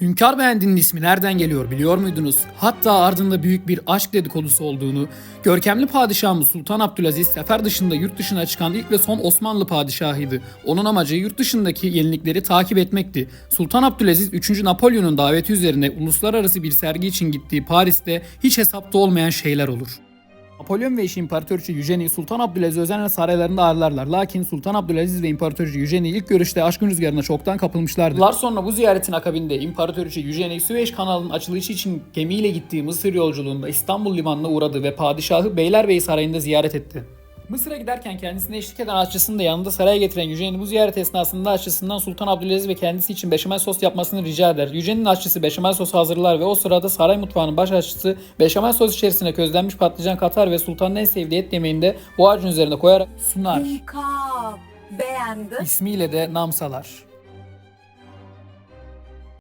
Hünkar Beğendi'nin ismi nereden geliyor biliyor muydunuz? Hatta ardında büyük bir aşk dedikodusu olduğunu, görkemli padişahımız Sultan Abdülaziz sefer dışında yurt dışına çıkan ilk ve son Osmanlı padişahıydı. Onun amacı yurt dışındaki yenilikleri takip etmekti. Sultan Abdülaziz 3. Napolyon'un daveti üzerine uluslararası bir sergi için gittiği Paris'te hiç hesapta olmayan şeyler olur. Napolyon ve eşi İmparatoriçe Eugenie Sultan Abdülaziz özenle saraylarında ağırlarlar. Lakin Sultan Abdülaziz ve İmparatoriçe Eugenie ilk görüşte aşkın rüzgarına çoktan kapılmışlardı. Yıllar sonra bu ziyaretin akabinde İmparatoriçe Eugenie Süveyş kanalının açılışı için gemiyle gittiği Mısır yolculuğunda İstanbul limanına uğradı ve padişahı Beylerbeyi Sarayı'nda ziyaret etti. Mısır'a giderken kendisine eşlik eden aşçısını da yanında saraya getiren Eugenie bu ziyaret esnasında aşçısından Sultan Abdülaziz ve kendisi için beşamel sos yapmasını rica eder. Eugenie'nin aşçısı beşamel sosu hazırlar ve o sırada saray mutfağının baş aşçısı beşamel sos içerisine közlenmiş patlıcan katar ve sultanın en sevdiği et yemeğini de bu harcın üzerine koyarak sunar. Hünkar beğendi. İsmiyle de nam salar.